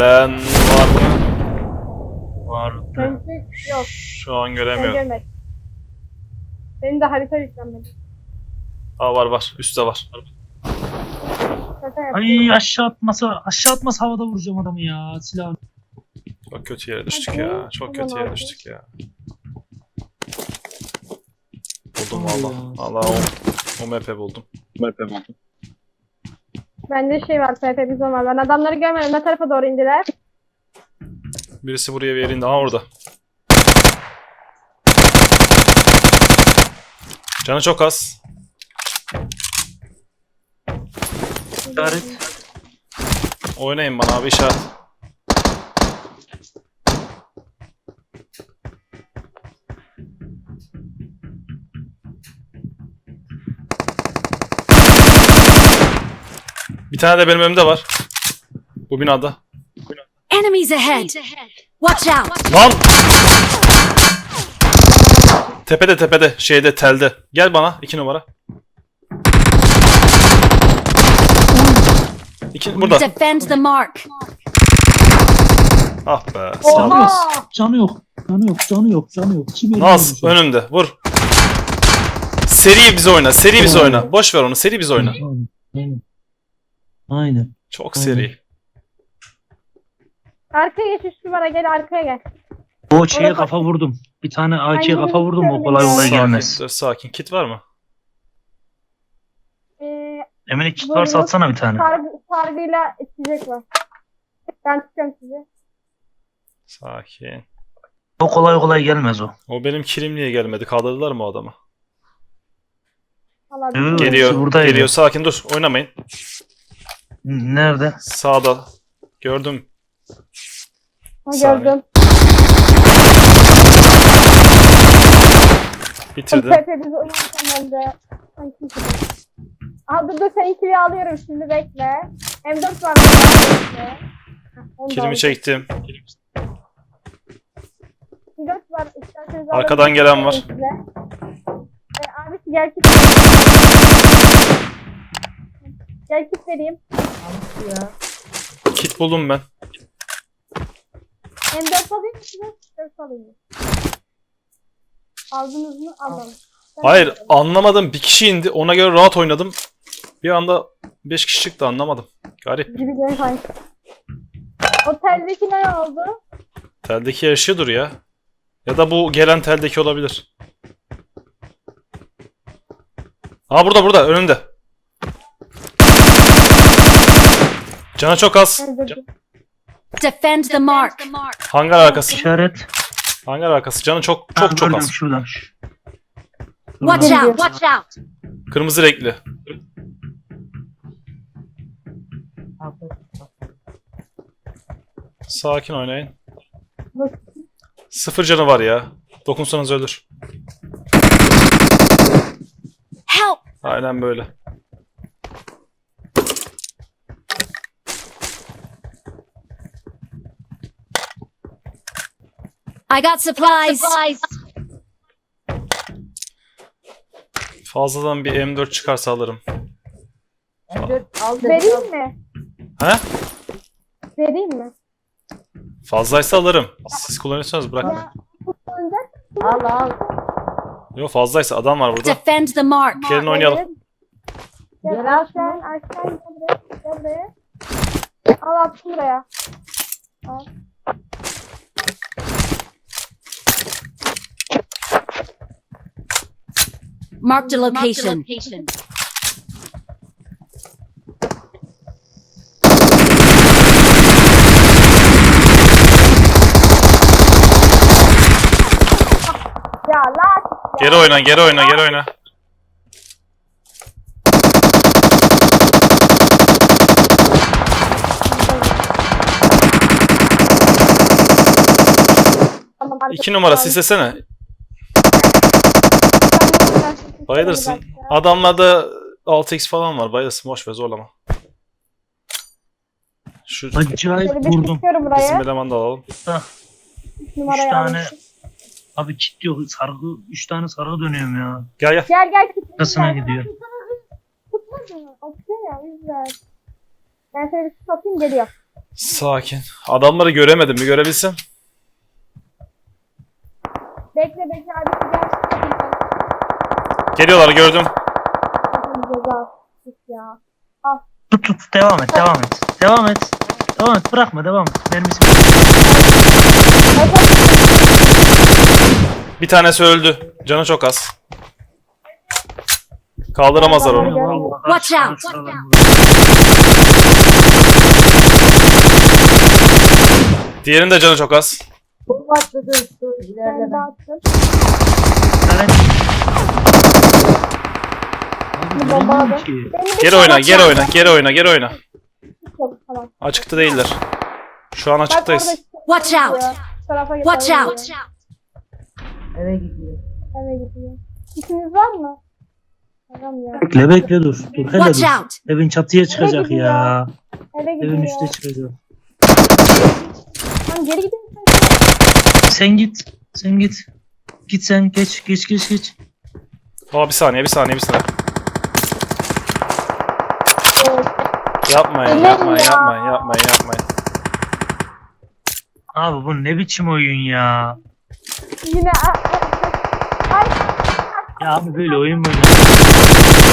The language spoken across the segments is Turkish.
Gelen var mı? Vardı. Benimki yok. Şu an Ben göremiyorum. görmedim. Benim de harita yüklenmedi. Aa var var. Üstte var. Şaka yapıyorum. Ay aşağı atmasa, aşağı atmasa havada vuracağım adamı ya silah. Çok kötü yere düştük ya. Çok kötü yere düştük ya. Buldum valla. Valla o, o map'i buldum. Map'i buldum. Bende şey var, PP bizon var. Ben adamları görmedim. Ne tarafa doğru indiler? Birisi buraya bir yerinde. Aa orada. Canı çok az. İşaret. Oynayın bana abi işaret. Bir tane de benim önümde var. Bu binada. Enemies ahead! Watch out! Lan! Tepede tepede şeyde telde. Gel bana iki numara. İki burada. Defend the mark! Ah be. Canı yok. Canı yok. Canı yok. Canı yok. Canı yok. Kim Naz vuracak? önünde vur. Seri bize oyna. Seri bize oyna. Boş ver onu. Seri bize oyna. Aynen. Aynen. Aynen. Çok Aynen. seri. Arkaya geç üç numara gel arkaya gel. O şeye kafa vurdum. Bir tane AK'ye Aynen, kafa vurdum o kolay kolay Sakin, gelmez. dur, sakin. Kit var mı? Ee, Emine kit Buyurun. varsa atsana bir tane. sargı, sargıyla içecek var. Ben tutuyorum sizi. Sakin. O kolay kolay gelmez o. O benim kilim niye gelmedi? Kaldırdılar mı o adamı? Geliyor. buradaydı. Geliyor. Sakin dur. Oynamayın. Nerede? Sağda. Gördüm. Ha, saniye. gördüm. Bitirdi. PP bizi oynarken ben de. Ay, kim tutuyor? Aa dur dur seninkini alıyorum şimdi bekle. M4 var. Bekle. Kilimi çektim. M4 var. isterseniz Arkadan gelen var. Size. Ee, kit Gel kit vereyim. Ya. Kit buldum ben. M4 alayım mı size? M4 alayım mı? Aldınız mı? Aldım. Hayır anlamadım. Bir kişi indi. Ona göre rahat oynadım. Bir anda 5 kişi çıktı anlamadım. Garip. Gibi gel hangi? Oteldeki ne oldu? Teldeki yaşıyordur ya. Ya da bu gelen teldeki olabilir. Aa burada burada önünde. Canı çok az. Defend the mark! Hangar arkası. İşaret. Hangar arkası. Canı çok çok çok az. Şuradan. Watch out! Watch out! Kırmızı renkli. Sakin oynayın. Sıfır canı var ya. Dokunsanız ölür. Help! Aynen böyle. I got supplies! Fazladan bir M4 çıkarsa alırım. Vereyim mi? He? Vereyim mi? Fazlaysa alırım. Siz kullanıyorsanız bırakın. Al al. Yok fazlaysa adam var burada. Defend the mark! Gelin oynayalım. Gel gel buraya. Gel buraya. Al attım buraya. Al. Marked a location. Ya lan. Geri oyna, geri oyna, geri oyna. İki numara sislesene. Bayılırsın. Adamlarda 6x falan var. Bayılırsın. Boş ver zorlama. Şu Acayip vurdum. bizim elemanı da alalım. Üç numarayı Üç tane-. Abi kit yok. Sargı. Üç tane sargı dönüyorum ya. Gel gel. Gel gel. Kasına gidiyor. Tutmaz mı? Atıyor ya güzel. Ben şöyle bir geliyor. Sakin. Adamları göremedim bir görebilsem. Bekle bekle abi gel. Geliyorlar gördüm. Ceza. Ya. Tut tut devam et devam et. Devam et. Devam et bırakma devam et. Mermisi Bir tanesi öldü. Canı çok az. Kaldıramazlar onu. Watch out. Diğerinin de canı çok az. Attı dur dur Ben ilerleme. de attım. Evet. Bomba. Ki. Bir Geri oyna, geri oyna, geri oyna, geri oyna. Tamam. Açıkta değiller. Şu an Bak açıktayız. Watch out. Şu tarafa git. Watch out. gidiyor. Eve gidiyor. Eve gidiyor. İşiniz var mı? Tamam ya. Bekle bekle dur. Dur hele Watch dur. out. Evin çatıya çıkacak gidiyor? ya. Eve gidiyor. Evin üstüne çıkacak. Lan geri gidin. Sen git. Sen git. Git sen geç geç geç geç. Aa bir saniye, bir saniye, bir saniye. Yapmayın, Ellerim yapmayın, ya. yapmayın, yapmayın, yapmayın. Abi bu ne biçim oyun ya. Yine Ay Ya abi böyle oyun mu? oynar?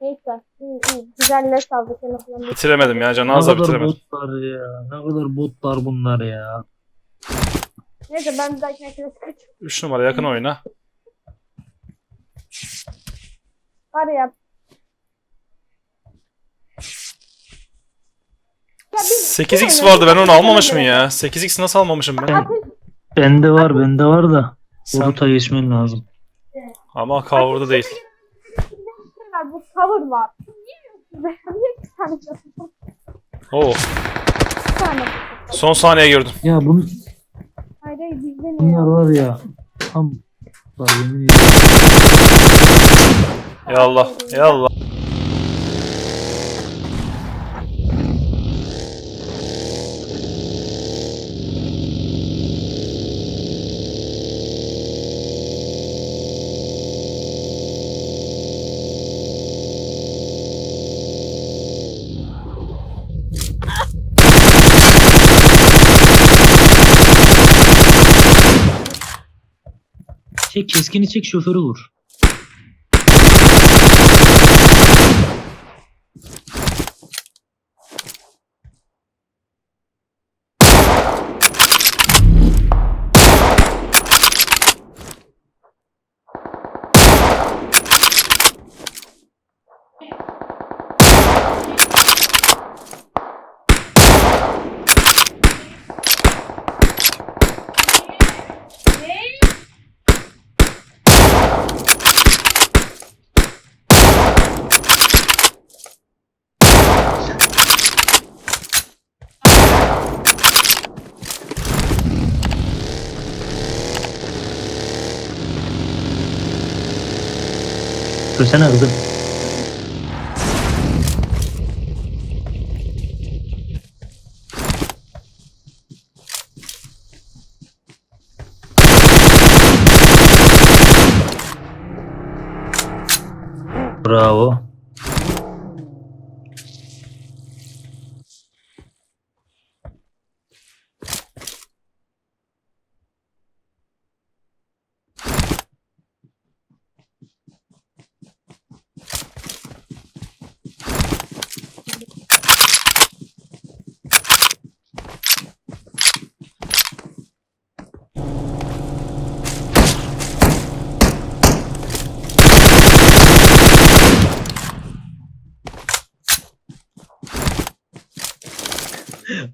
neyse. İyi iyi. Güzel leş aldık en azından. Bitiremedim ya, canı Ne az da kadar bitiremedim. botlar ya. Ne kadar botlar bunlar ya. Neyse ben bir dahakine klasik 3 numara yakın oyna. Var ya. Ya biz- 8x vardı ben onu almamışım ya. 8x nasıl almamışım ben? Ben, bende var bende var da. Sen- Boruta geçmen lazım. Ama cover'da değil. var, bu cover var. Niye bir tane yapıyorsun? Oo, Bir tane. son saniye gördüm. Ya bun, Hayır hayır bizde ne bunlar ya? var ya. Tam Bak yemin ediyorum. Ya Allah, ya Allah. Çek keskini çek şoförü vur. Söylesene kızım. Bravo.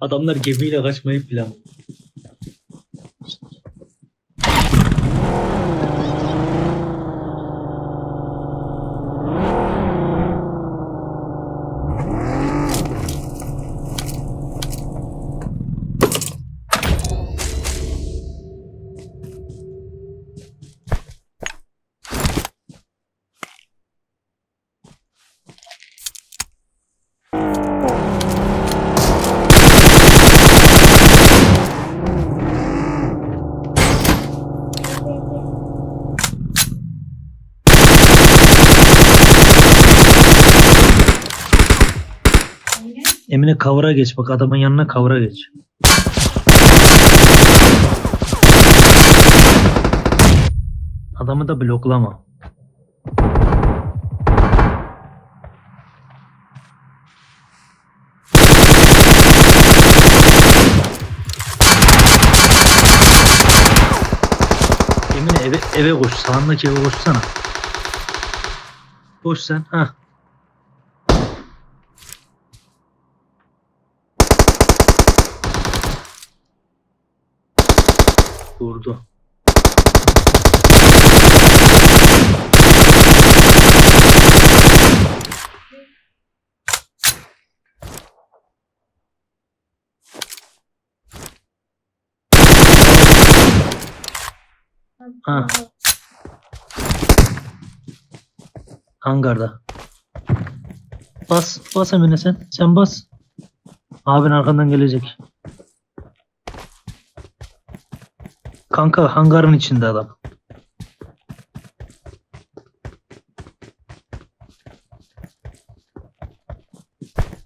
Adamlar gemiyle kaçmayı plan. Emine kavura geç bak adamın yanına kavura geç. Adamı da bloklama. Emine eve, eve koş. Sağındaki eve koşsana. Koş sen. Ha. Vurdu. Ha. Hangarda. Bas. Bas Emine sen. Sen bas. Abin arkandan gelecek. Kanka hangarın içinde adam.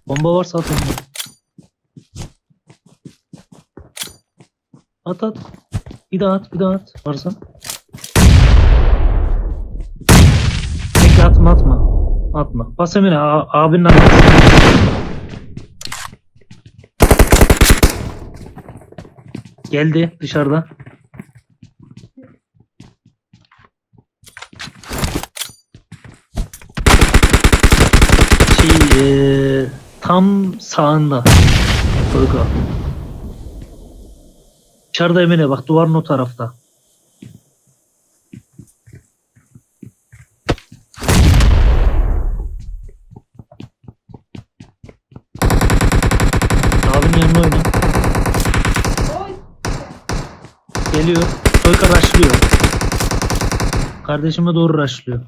Bomba varsa at onu. At at. Bir daha at, bir daha at. Varsa. Bekle atma atma. Atma. Bas Emine abinin arkasına. Geldi dışarıda. Eee, tam sağında. Toyga. Dışarıda Emine bak duvarın o tarafta. Abinin yanına oyna. Geliyor. Toyka raşlıyor. Kardeşime doğru raşlıyor.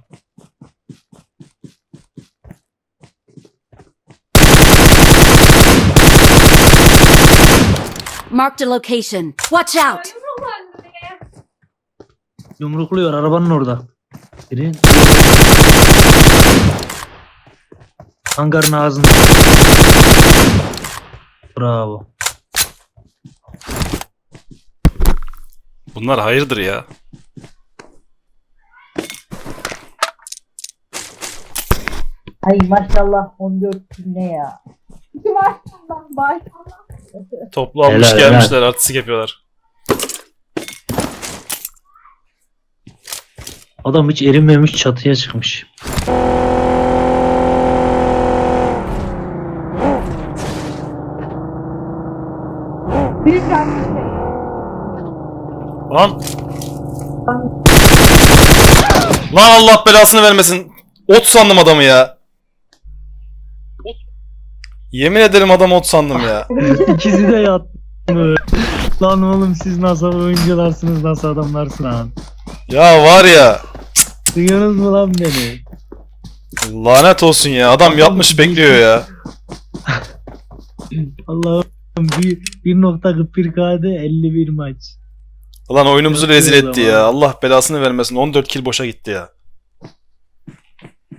Marked a location. Watch out! Yumrukluyor arabanın orada. Biri hangarın ağzında. Bravo. Bunlar hayırdır ya. Ay maşallah 14 ne ya. Maşallah maşallah. Toplu almış Helal, gelmişler artistik yapıyorlar. Adam hiç erinmemiş çatıya çıkmış. Lan. Lan Allah belasını vermesin. Ot sandım adamı ya. Yemin ederim adam ot sandım ya. İkisi de yattı. Lan oğlum siz nasıl oyuncularsınız nasıl adamlarsın lan. Ya var ya. Duyuyorsunuz mu lan beni? Lanet olsun ya. Adam yatmış bekliyor ya. Allah'ım bir, 1.41 KD 51 maç. Ulan oyunumuzu rezil etti ya. Allah belasını vermesin. 14 kill boşa gitti ya.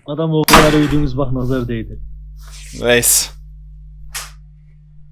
Adam o kadar övdüğümüz bak nazar değdi. Neyse.